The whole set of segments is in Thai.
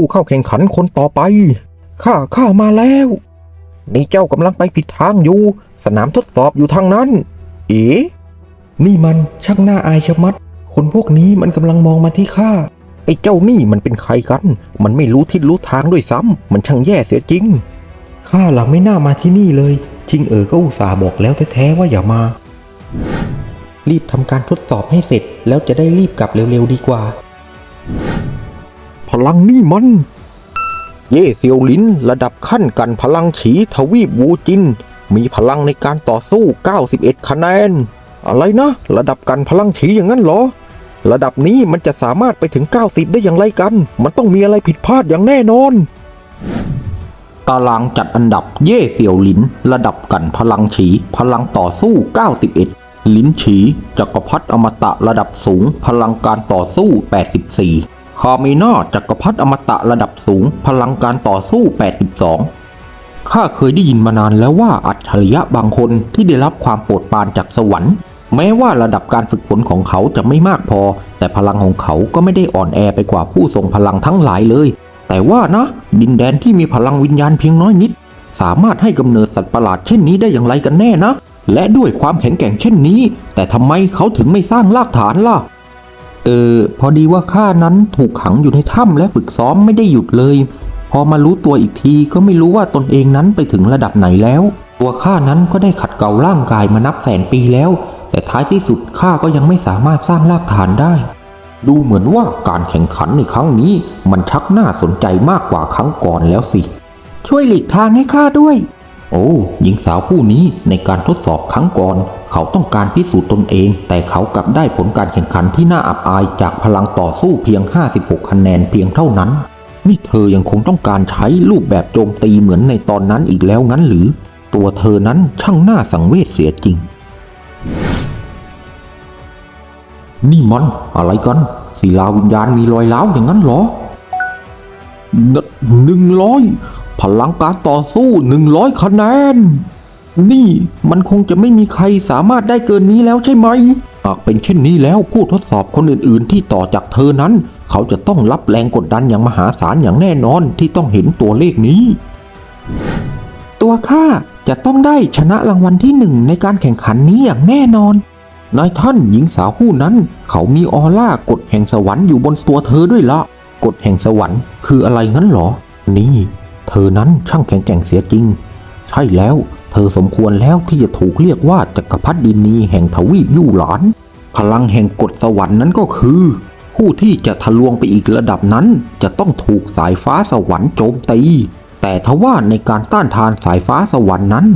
ผู้เข้าแข่งขันคนต่อไป ข้าข้ามาแล้ว นี่เจ้ากำลังไปผิดทางอยู่ สนามทดสอบอยู่ทางนั้น เอ๋นี่มันช่างน่าอายชะมัด คนพวกนี้มันกำลังมองมาที่ข้า ไอ้เจ้านี่มันเป็นใครกัน มันไม่รู้ทิศรู้ทางด้วยซ้ำ มันช่างแย่เสียจริง ข้าหลังไม่น่ามาที่นี่เลย ชิงเอ๋อก็อุตส่าห์บอกแล้วแท้ๆว่าอย่ามา รีบทำการทดสอบให้เสร็จแล้วจะได้รีบกลับเร็วๆดีกว่า พลังนี่มัน เย่เซียวลินระดับขั้นกันพลังฉีทวีปวูจิน มีพลังในการต่อสู้ 91 คะแนน อะไรนะ ระดับกันพลังฉีอย่างนั้นเหรอ ระดับนี้มันจะสามารถไปถึง 90 ได้อย่างไรกัน มันต้องมีอะไรผิดพลาดอย่างแน่นอน ตารางจัดอันดับเย่เสี่ยวลินระดับกันพลังฉีพลังต่อสู้ 91ลินฉีจักรพรรดิอมตะระดับสูงพลังการต่อสู้ 84 คาเมน่าจักรพรรดิอมตะระดับสูง พลังการต่อสู้ 82 ข้าเคยได้ยินมานานแล้วว่าอัจฉริยะบางคนที่ได้รับความโปรดปรานจากสวรรค์ แม้ว่าระดับการฝึกฝนของเขาจะไม่มากพอ แต่พลังของเขาก็ไม่ได้อ่อนแอไปกว่าผู้ทรงพลังทั้งหลายเลย แต่ว่านะ ดินแดนที่มีพลังวิญญาณเพียงน้อยนิด สามารถให้กำเนิดสัตว์ประหลาดเช่นนี้ได้อย่างไรกันแน่นะ และด้วยความแข็งแกร่งเช่นนี้ แต่ทำไมเขาถึงไม่สร้างรากฐานล่ะ เออพอดีว่าข้านั้นถูกขังอยู่ในถ้ำและฝึกซ้อมไม่ได้หยุดเลย พอมารู้ตัวอีกทีก็ไม่รู้ว่าตนเองนั้นไปถึงระดับไหนแล้ว ตัวข้านั้นก็ได้ขัดเกลาร่างกายมานับแสนปีแล้ว แต่ท้ายที่สุดข้าก็ยังไม่สามารถสร้างรากฐานได้ ดูเหมือนว่าการแข่งขันในครั้งนี้มันชักน่าสนใจมากกว่าครั้งก่อนแล้วสิ ช่วยหลีกทางให้ข้าด้วย โอ้หญิงสาวผู้นี้ในการทดสอบครั้งก่อน เขาต้องการพิสูจน์ตนเอง แต่เขากลับได้ผลการแข่งขันที่น่าอับอายจากพลังต่อสู้เพียง 56 คะแนนเพียงเท่านั้น นี่เธอยังคงต้องการใช้รูปแบบโจมตีเหมือนในตอนนั้นอีกแล้วงั้นหรือ ตัวเธอนั้นช่างน่าสังเวชเสียจริง นี่มันอะไรกันศิลาวิญญาณมีรอยร้าวอย่างนั้นเหรอหนึ่งร้อย พลังการต่อสู้หนึ่งร้อยคะแนน นี่มันคงจะไม่มีใครสามารถได้เกินนี้แล้วใช่ไหม หากเป็นเช่นนี้แล้วผู้ทดสอบคนอื่นๆ ที่ต่อจากเธอนั้น เขาจะต้องรับแรงกดดันอย่างมหาศาลอย่างแน่นอนที่ต้องเห็นตัวเลขนี้ ตัวข้าจะต้องได้ชนะรางวัลที่หนึ่งในการแข่งขันนี้อย่างแน่นอนนายท่านหญิงสาวผู้นั้น เขามีออร่ากฎแห่งสวรรค์อยู่บนตัวเธอด้วยละกฎแห่งสวรรค์คืออะไรงั้นเหรอ นี่ เธอนั้นช่างแข็งแกร่งเสียจริง ใช่แล้ว เธอสมควรแล้วที่จะถูกเรียกว่าจักรพรรดินีแห่งทวีปยู่หลาน พลังแห่งกฎสวรรค์นั้นก็คือ ผู้ที่จะทะลวงไปอีกระดับนั้น จะต้องถูกสายฟ้าสวรรค์โจมตี แต่ทว่าในการต้านทานสายฟ้าสวรรค์นั้น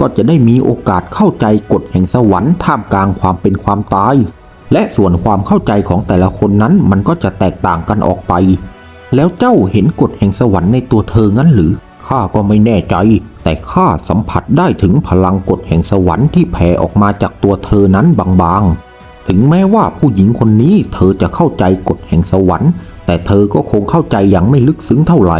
ก็จะได้มีโอกาสเข้าใจกฎแห่งสวรรค์ท่ามกลางความเป็นความตาย และส่วนความเข้าใจของแต่ละคนนั้นมันก็จะแตกต่างกันออกไป แล้วเจ้าเห็นกฎแห่งสวรรค์ในตัวเธองั้นหรือ ข้าก็ไม่แน่ใจ แต่ข้าสัมผัสได้ถึงพลังกฎแห่งสวรรค์ที่แผ่ออกมาจากตัวเธอนั้นบางๆ ถึงแม้ว่าผู้หญิงคนนี้เธอจะเข้าใจกฎแห่งสวรรค์ แต่เธอก็คงเข้าใจอย่างไม่ลึกซึ้งเท่าไหร่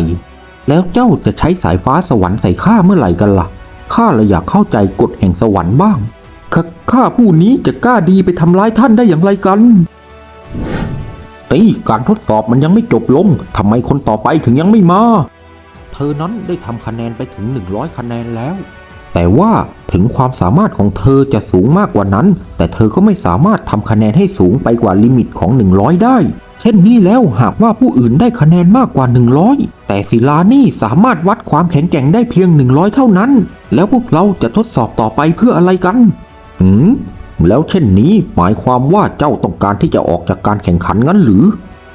แล้วเจ้าจะใช้สายฟ้าสวรรค์ใส่ข้าเมื่อไหร่กันล่ะ ข้าเลยอยากเข้าใจกฎแห่งสวรรค์บ้างขข้าผู้นี้จะกล้าดีไปทำร้ายท่านได้อย่างไรกัน เฮ้ยการทดสอบมันยังไม่จบลงทำไมคนต่อไปถึงยังไม่มา เธอนั้นได้ทำคะแนนไปถึง 100 คะแนนแล้ว แต่ว่าถึงความสามารถของเธอจะสูงมากกว่านั้น แต่เธอก็ไม่สามารถทำคะแนนให้สูงไปกว่าลิมิตของ 100 ได้ เช่นนี้แล้วหากว่าผู้อื่นได้คะแนนมากกว่า 100 แต่ศิลานี่สามารถวัดความแข็งแกร่งได้เพียง 100 เท่านั้น แล้วพวกเราจะทดสอบต่อไปเพื่ออะไรกัน หืม แล้วเช่นนี้หมายความว่าเจ้าต้องการที่จะออกจากการแข่งขันงั้นหรือ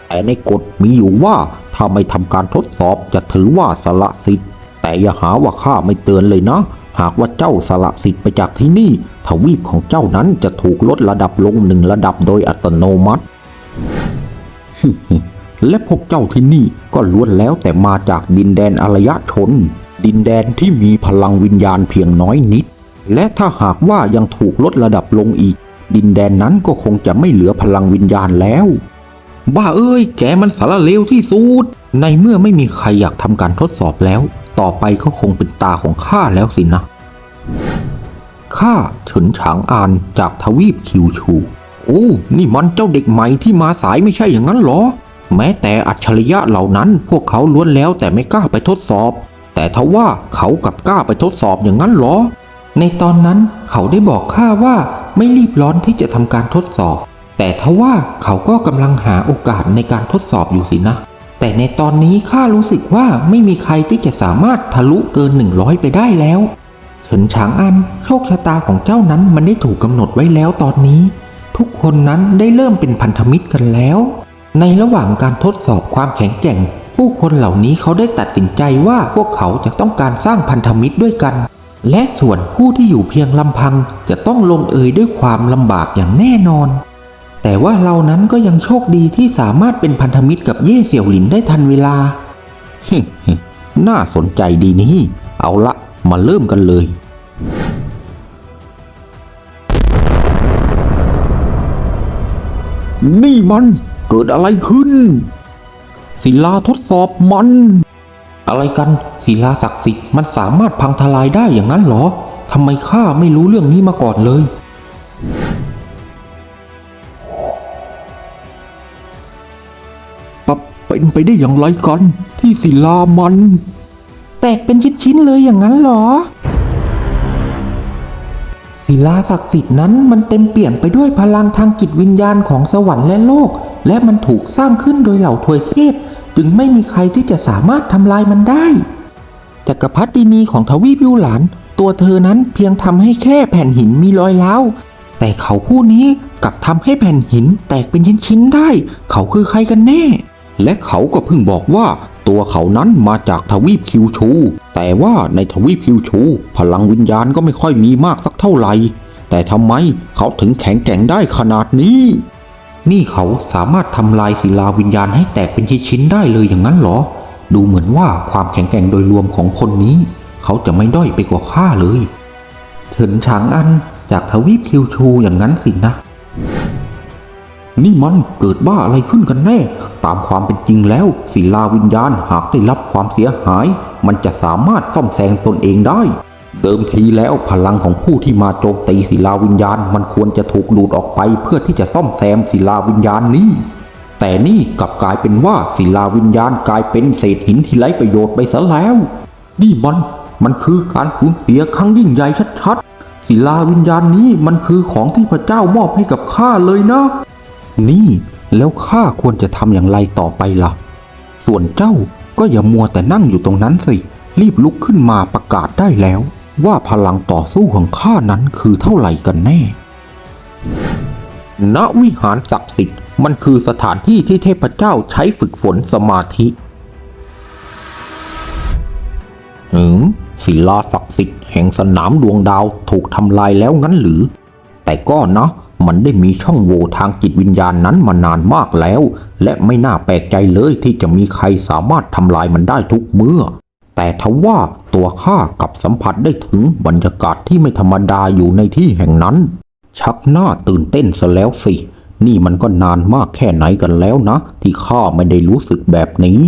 แต่ในกฎมีอยู่ว่าถ้าไม่ทำการทดสอบจะถือว่าสละสิทธิ์ แต่อย่าหาว่าข้าไม่เตือนเลยนะ หากว่าเจ้าสละสิทธิ์ไปจากที่นี่ ทวีปของเจ้านั้นจะถูกลดระดับลงหนึ่งระดับโดยอัตโนมัติ และพวกเจ้าที่นี่ก็ล้วนแล้วแต่มาจากดินแดนอารยชน ดินแดนที่มีพลังวิญญาณเพียงน้อยนิด และถ้าหากว่ายังถูกลดระดับลงอีก ดินแดนนั้นก็คงจะไม่เหลือพลังวิญญาณแล้ว บ้าเอ้ย แกมันสารเลวที่สุด ในเมื่อไม่มีใครอยากทำการทดสอบแล้ว ต่อไปก็คงเป็นตาของข้าแล้วสินะข้าเฉินฉางอานจากทวีปคิวชู โอ้ นี่มันเจ้าเด็กใหม่ที่มาสายไม่ใช่อย่างนั้นเหรอ แม้แต่อัจฉริยะเหล่านั้นพวกเขาล้วนแล้วแต่ไม่กล้าไปทดสอบ แต่ทว่าเขากลับกล้าไปทดสอบอย่างนั้นเหรอ ในตอนนั้นเขาได้บอกข้าว่าไม่รีบร้อนที่จะทำการทดสอบ แต่ทว่าเขาก็กำลังหาโอกาสในการทดสอบอยู่สินะ แต่ในตอนนี้ข้ารู้สึกว่าไม่มีใครที่จะสามารถทะลุเกิน 100 ไปได้แล้วเฉินฉางอันโชคชะตาของเจ้านั้นมันได้ถูกกำหนดไว้แล้วตอนนี้ ทุกคนนั้นได้เริ่มเป็นพันธมิตรกันแล้ว ในระหว่างการทดสอบความแข็งแกร่ง ผู้คนเหล่านี้เขาได้ตัดสินใจว่าพวกเขาจะต้องการสร้างพันธมิตรด้วยกัน และส่วนผู้ที่อยู่เพียงลำพังจะต้องลงเอยด้วยความลำบากอย่างแน่นอน แต่ว่าเรานั้นก็ยังโชคดีที่สามารถเป็นพันธมิตรกับเย่เสี่ยวหลินได้ทันเวลา น่าสนใจดีนี่ เอาละมาเริ่มกันเลย นี่มันเกิดอะไรขึ้น ศิลาทดสอบมัน อะไรกันศิลาศักดิ์สิทธิ์มันสามารถพังทลายได้อย่างนั้นเหรอทำไมข้าไม่รู้เรื่องนี้มาก่อนเลย ปะเป็นไปได้อย่างไรกัน ที่ศิลามัน แตกเป็นชิ้นๆเลยอย่างนั้นเหรอ ศิลาศักดิ์สิทธิ์นั้นมันเต็มเปี่ยมไปด้วยพลังทางจิตวิญญาณของสวรรค์และโลก และมันถูกสร้างขึ้นโดยเหล่าทวยเทพ จึงไม่มีใครที่จะสามารถทำลายมันได้จักรพรรดินีของทวีปยูหลาน ตัวเธอนั้นเพียงทำให้แค่แผ่นหินมีรอยร้าวแต่เขาผู้นี้กลับทำให้แผ่นหินแตกเป็นชิ้นๆได้ เขาคือใครกันแน่ และเขาก็เพิ่งบอกว่า ตัวเขานั้นมาจากทวีปคิวชู แต่ว่าในทวีปคิวชู พลังวิญญาณก็ไม่ค่อยมีมากสักเท่าไหร่ แต่ทำไมเขาถึงแข็งแกร่งได้ขนาดนี้ นี่เขาสามารถทำลายศิลาวิญญาณให้แตกเป็นชิ้นๆได้เลยอย่างนั้นเหรอ ดูเหมือนว่าความแข็งแกร่งโดยรวมของคนนี้ เขาจะไม่ด้อยไปกว่าข้าเลยเฉินฉางอันจากทวีปคิวชูอย่างนั้นสินะ นี่มันเกิดบ้าอะไรขึ้นกันแน่ ตามความเป็นจริงแล้ว ศิลาวิญญาณหากได้รับความเสียหาย มันจะสามารถซ่อมแซงตนเองได้ เดิมทีแล้วพลังของผู้ที่มาโจมตีศิลาวิญญาณ มันควรจะถูกดูดออกไปเพื่อที่จะซ่อมแซมศิลาวิญญาณนี้ แต่นี่กลับกลายเป็นว่าศิลาวิญญาณกลายเป็นเศษหินที่ไร้ประโยชน์ไปซะแล้ว นี่มันมันคือการสูญเสียครั้งยิ่งใหญ่ชัดๆศิลาวิญญาณนี้มันคือของที่พระเจ้ามอบให้กับข้าเลยนะ นี่แล้วข้าควรจะทำอย่างไรต่อไปล่ะ ส่วนเจ้าก็อย่ามัวแต่นั่งอยู่ตรงนั้นสิ รีบลุกขึ้นมาประกาศได้แล้ว ว่าพลังต่อสู้ของข้านั้นคือเท่าไหร่กันแน่ ณ วิหารศักดิ์สิทธิ์มันคือสถานที่ที่เทพเจ้าใช้ฝึกฝนสมาธิหืมศิลาศักดิ์สิทธิ์แห่งสนามดวงดาวถูกทำลายแล้วงั้นหรือ แต่ก็นะมันได้มีช่องโหว่ทางจิตวิญญาณนั้นมานานมากแล้ว และไม่น่าแปลกใจเลยที่จะมีใครสามารถทำลายมันได้ทุกเมื่อ แต่ทว่าตัวข้ากับสัมผัสได้ถึงบรรยากาศที่ไม่ธรรมดาอยู่ในที่แห่งนั้น ชักหน้าตื่นเต้นซะแล้วสิ นี่มันก็นานมากแค่ไหนกันแล้วนะ ที่ข้าไม่ได้รู้สึกแบบนี้